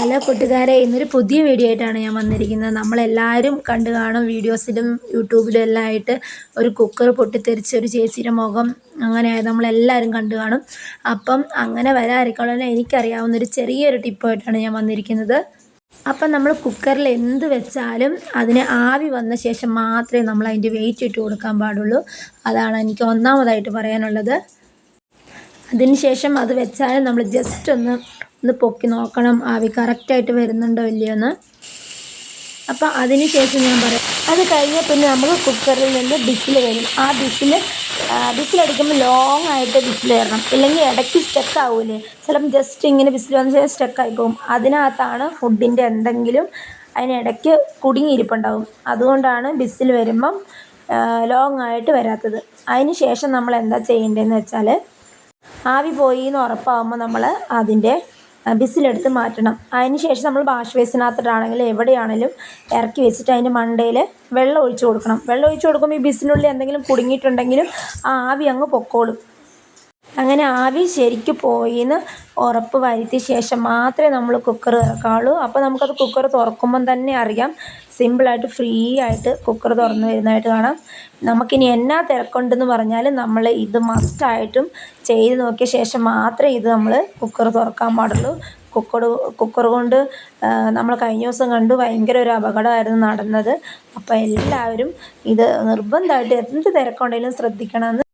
Hello കൂട്ടുകാരെ ഇന്നൊരു പുതിയ വീഡിയോ ആയിട്ടാണ് ഞാൻ വന്നിരിക്കുന്നത്. നമ്മളെല്ലാവരും കണ്ടു കാണും വീഡിയോസിലും യൂട്യൂബിലും എല്ലാം ആയിട്ട് ഒരു കുക്കർ പൊട്ടിത്തെറിച്ച് ഒരു ചേച്ചിയുടെ മുഖം അങ്ങനെ നമ്മളെല്ലാവരും കണ്ടു കാണും. അപ്പം അങ്ങനെ വരാതിരിക്കണമെന്ന് എനിക്കറിയാവുന്ന ഒരു ചെറിയൊരു ടിപ്പായിട്ടാണ് ഞാൻ വന്നിരിക്കുന്നത്. അപ്പം നമ്മൾ കുക്കറിൽ എന്ത് വെച്ചാലും അതിന് ആവി വന്ന ശേഷം മാത്രമേ നമ്മൾ അതിന്റെ വെയിറ്റ് ഇട്ട് കൊടുക്കാൻ പാടുള്ളൂ. അതാണ് എനിക്ക് ഒന്നാമതായിട്ട് പറയാനുള്ളത്. അതിന് ശേഷം അത് വെച്ചാൽ നമ്മൾ ജസ്റ്റ് ഒന്ന് ഒന്ന് പൊക്കി നോക്കണം ആവി കറക്റ്റായിട്ട് വരുന്നുണ്ടോ ഇല്ലയോ എന്ന് അപ്പോൾ അതിന് ശേഷം ഞാൻ പറയാം അത് കഴിഞ്ഞാൽ പിന്നെ നമ്മൾ കുക്കറിൽ നിന്ന് ബിസിൽ വരും. ആ ബിസിൽ ബിസിലടിക്കുമ്പോൾ ലോങ് ആയിട്ട് ബിസിൽ വരണം. ഇല്ലെങ്കിൽ ഇടയ്ക്ക് സ്റ്റക്ക് ആവൂലേ. ചിലപ്പം ജസ്റ്റ് ഇങ്ങനെ ബിസിൽ വന്ന ശേഷം സ്റ്റക്കായി പോകും. അതിനകത്താണ് ഫുഡിന്റെ എന്തെങ്കിലും അതിനിടയ്ക്ക് കുടുങ്ങിയിരിപ്പുണ്ടാവും അതുകൊണ്ടാണ് ബിസിൽ വരുമ്പം ലോങ് ആയിട്ട് വരാത്തത്. അതിന് ശേഷം നമ്മൾ എന്താ ചെയ്യേണ്ടതെന്ന് വെച്ചാൽ ആവി പോയി എന്ന് ഉറപ്പാകുമ്പോൾ നമ്മൾ അതിന്റെ ബിസിലെടുത്ത് മാറ്റണം. അതിനുശേഷം നമ്മൾ വാഷ് ബേസിനകത്തിട്ടാണെങ്കിലും എവിടെയാണെങ്കിലും ഇറക്കി വെച്ചിട്ട് അതിന്റെ മണ്ടയിൽ വെള്ളം ഒഴിച്ചു കൊടുക്കണം. വെള്ളം ഒഴിച്ചു കൊടുക്കുമ്പോൾ ഈ ബിസിനുള്ളിൽ എന്തെങ്കിലും കുടുങ്ങിയിട്ടുണ്ടെങ്കിലും ആ ആവി അങ്ങ് പൊക്കോളും. അങ്ങനെ ആവി ശരിക്ക് പോയിന്ന് ഉറപ്പ് വരുത്തിയ ശേഷം മാത്രമേ നമ്മൾ കുക്കർ തുറക്കാവുള്ളൂ അപ്പോൾ നമുക്കത് കുക്കർ തുറക്കുമ്പം തന്നെ അറിയാം. സിമ്പിളായിട്ട് ഫ്രീ ആയിട്ട് കുക്കർ തുറന്നു വരുന്നതായിട്ട് കാണാം. നമുക്കിനി എന്നാ തിരക്കുണ്ടെന്ന് പറഞ്ഞാൽ നമ്മൾ ഇത് മസ്റ്റായിട്ടും ചെയ്ത് നോക്കിയ ശേഷം മാത്രമേ ഇത് നമ്മൾ കുക്കർ തുറക്കാൻ പാടുള്ളൂ. കുക്കർ കുക്കർ കൊണ്ട് നമ്മൾ കഴിഞ്ഞ ദിവസം കണ്ടു ഭയങ്കര ഒരു അപകടമായിരുന്നു നടന്നത്. അപ്പോൾ എല്ലാവരും ഇത് നിർബന്ധമായിട്ട് എന്ത് തിരക്കുണ്ടെങ്കിലും ശ്രദ്ധിക്കണമെന്ന്